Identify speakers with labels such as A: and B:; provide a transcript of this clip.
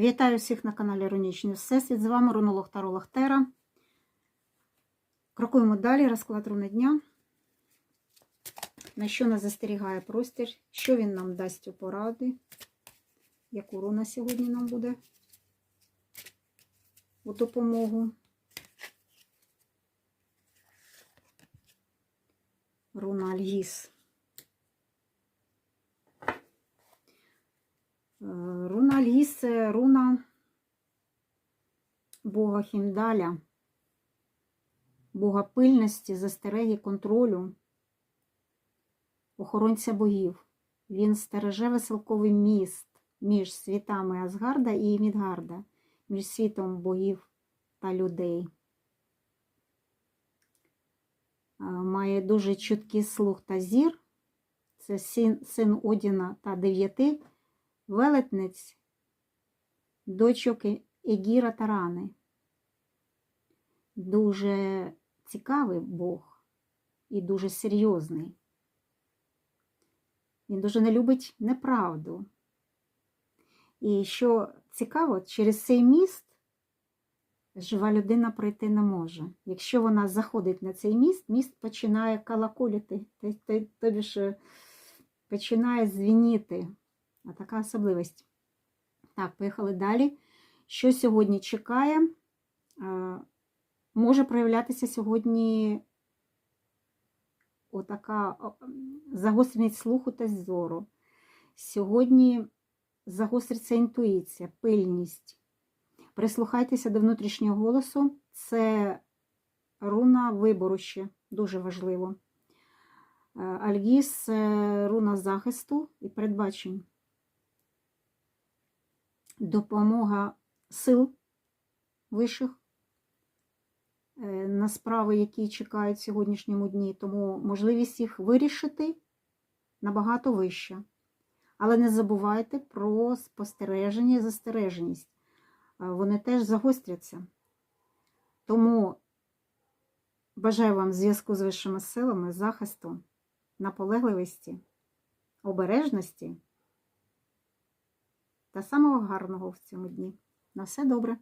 A: Вітаю всіх на каналі Рунічний Всесвіт. З вами Рунолог Таролог Тера. Крокуємо далі. Розклад руни дня. На що нас застерігає простір? Що він нам дасть у поради? Яку руна сьогодні нам буде у допомогу? Руна Альгіс. Це руна Бога Хімдаля, Бога пильності, застереги, контролю, охоронця богів. Він стереже веселковий міст між світами Асгарда і Мідгарда, між світом богів та людей. Має дуже чуткий слух та зір. Це син, син Одіна та дев'яти велетниць, дочок Е- Егіра та Рани. Дуже цікавий Бог і дуже серйозний. Він дуже не любить неправду. І що цікаво, через цей міст жива людина пройти не може. Якщо вона заходить на цей міст, міст починає калаколіти, тобі ж починає звініти. А така особливість. Так, поїхали далі. Що сьогодні чекає? Е, Може проявлятися сьогодні отака о, загостреність слуху та зору. Сьогодні загостриться інтуїція, пильність. Прислухайтеся до внутрішнього голосу. Це руна вибору ще дуже важливо. Е, Альгіс руна захисту і передбачень. Допомога сил вищих е, на справи, які чекають в сьогоднішньому дні, тому можливість їх вирішити набагато вища. Але не забувайте про спостереження і застереженість. Е, Вони теж загостряться. Тому бажаю вам зв'язку з вищими силами, захисту, наполегливості, обережності та самого гарного в цьому дні. На все добре!